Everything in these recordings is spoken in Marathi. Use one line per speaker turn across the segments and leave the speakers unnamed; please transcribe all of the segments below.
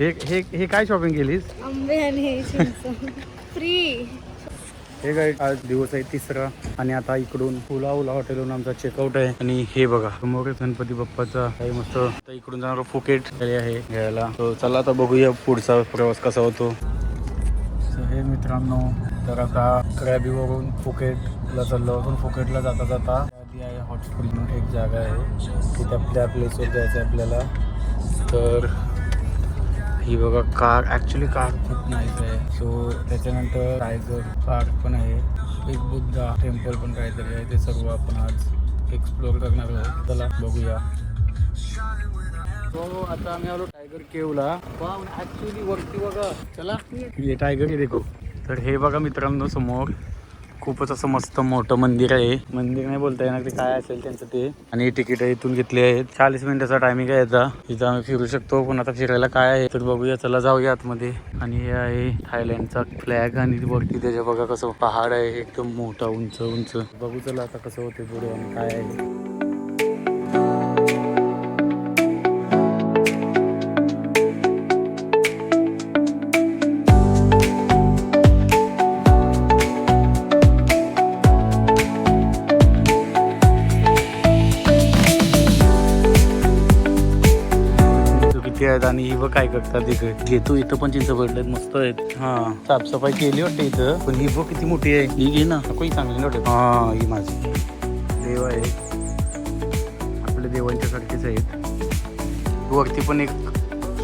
हे हे हे काय शॉपिंग केलीस?
आंबे आणि हे चिंच. फ्री
हे काय आज दिवस आहे तिसरा आणि आता इकडून उला उला हॉटेलवरून आमचा चेकआउट आहे. आणि हे बघा समोर गणपती बाप्पाचा आहे मस्त. आता इकडून जाणार फुकेट. हे आहे घ्यायला. So, चला आता बघूया पुढचा प्रवास कसा होतो. हे मित्रांनो तर आता क्रॅबीवरून फुकेटला चाललो. असून फुकेटला जाता जाता म्हणून एक जागा आहे. तिथे आपल्या प्लेसवर जायचं आहे आपल्याला. तर ही बघा कार ॲक्च्युली कार खूप नाईस आहे. सो त्याच्यानंतर टायगर पार्क पण आहे. एक बुद्धा टेम्पल पण काहीतरी आहे. ते सर्व आपण आज एक्सप्लोअर करणार आहोत. चला बघूया. तो आता आम्ही आलो टायगर केवला ॲक्च्युली वरती बघा. चला. टायगर देखो. तर हे बघा मित्रांनो समोर. खूपच असं मस्त मोठं मंदिर आहे. मंदिर नाही बोलता येणार ते काय असेल त्यांचं ते. आणि तिकीट इथून घेतली आहेत. चाळीस मिनिटाचा टायमिंग आहे याचा इथं आम्ही फिरू शकतो. पण आता फिरायला काय आहे तर बघूया. चला जाऊया आतमध्ये. आणि हे आहे थायलंडचा फ्लॅग आणि वरती त्याच्या बघा कसं पहाड आहे. एकदम मोठा उंच उंच. बघू चला आता कसं होते पुढे आणि काय आहे. तो किती आहेत आणि ही बघ काय करतात इकडे घेतो इथं पण चिंच पडलेत मस्त आहेत. हा. साफसफाई केली वाटते इथं पण ही बघ किती मोठी आहे. ही घे ना. काही चांगली वाटते. हा ही माझी. देव आहे. आपल्या देवांच्या सारखेच आहेत. वरती पण एक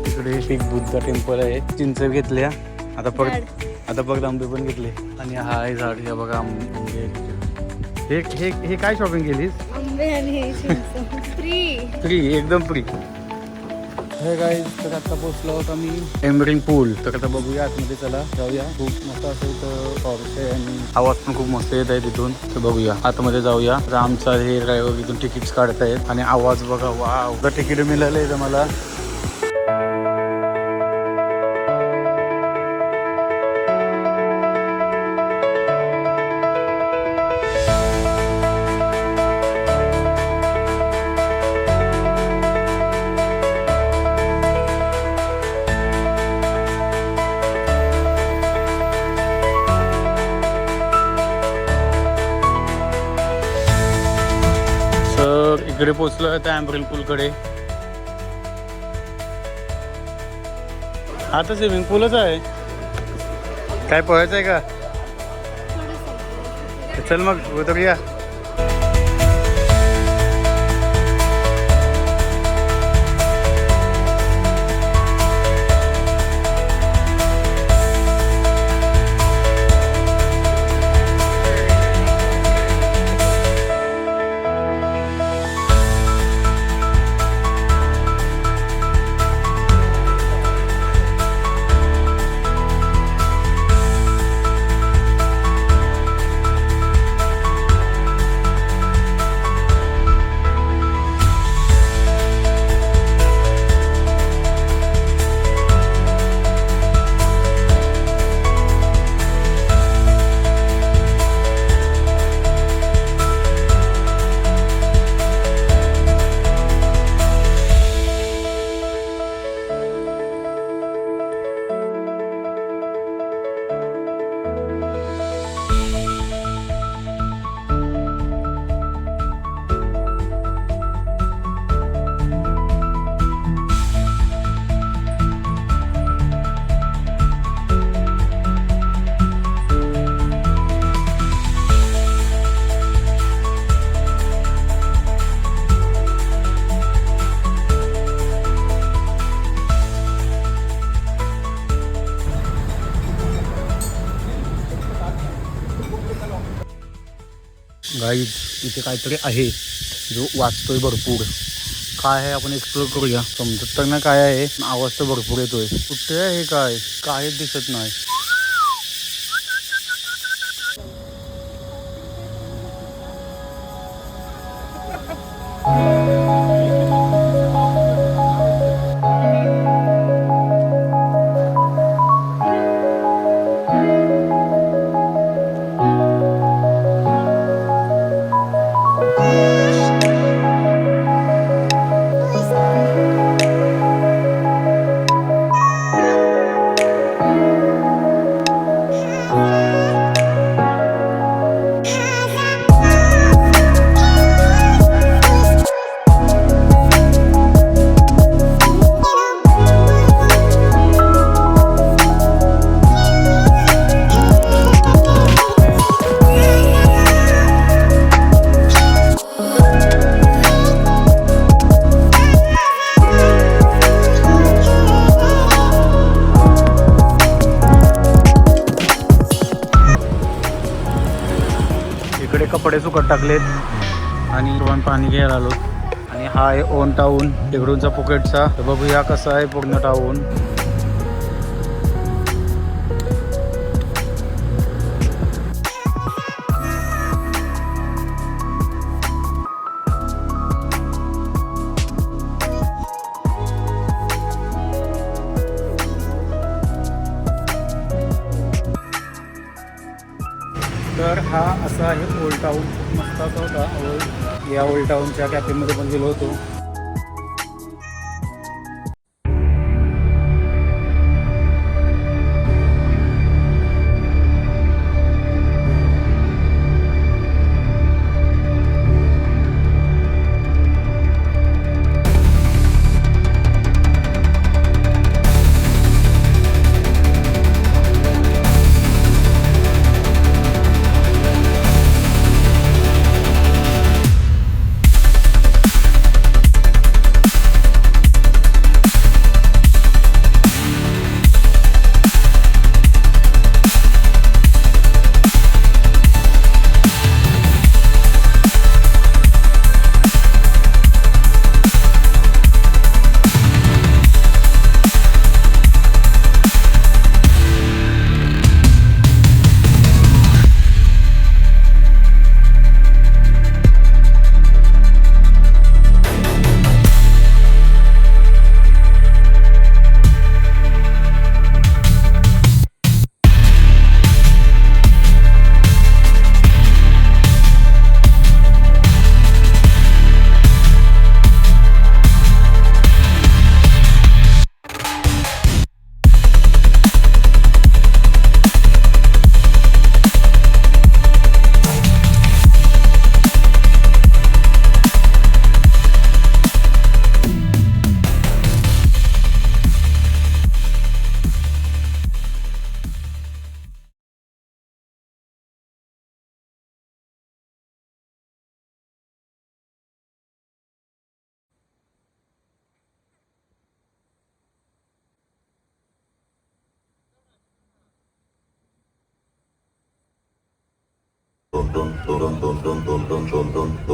इकडे एक बुद्धा टेम्पल आहे. चिंच घेतल्या. आता परत आता परत आंबे पण घेतले. आणि हा आहे झाड हे बघा आंबे. हे हे हे काय शॉपिंग केलीस?
आंबे आणि हे चिंच फ्री
फ्री एकदम फ्री हे काय तर आता पोचलो आहोत आम्ही एम्बरिंग पूल तर आता बघूया आतमध्ये चला जाऊया. खूप मस्त असं इथं फॉरेस्ट आहे आणि आवाज पण खूप मस्त येत आहे तिथून. तर बघूया आतमध्ये जाऊया. तर आमचा हे ड्रायव्हर इथून तिकीट्स काढतायत आणि आवाज बघा तर तिकीट मिळालं इथं मला. इकडे पोचलो आहे त्या पूलकडे हा तर स्विमिंग पूलच आहे. काय पोहायचं आहे का चल मग उतरूया. गाईज इथे काहीतरी आहे. जो वाचतोय भरपूर. काय आहे आपण एक्सप्लोर करूया. समजत तर ना काय आहे. आवाज तर भरपूर येतोय. कुठे आहे काय? काहीच दिसत नाही. Thank you. टाकलेत. आणि पण पाणी घ्यायला आलो. आणि हा आहे ओन टाऊन तिकडूनचा फुकेटचा. तर बघूया कसा आहे पूर्ण टाऊन. तर हा असा आहे ओल्ड टाऊन होता. ओल्ड या ओल्ड टाऊनच्या कॅफेमध्ये पण गेलो होतो. 咚咚咚咚咚咚咚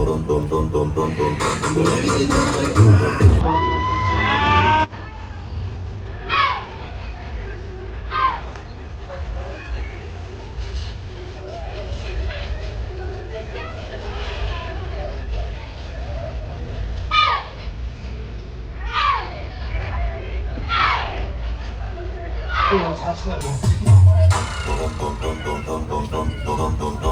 咚咚。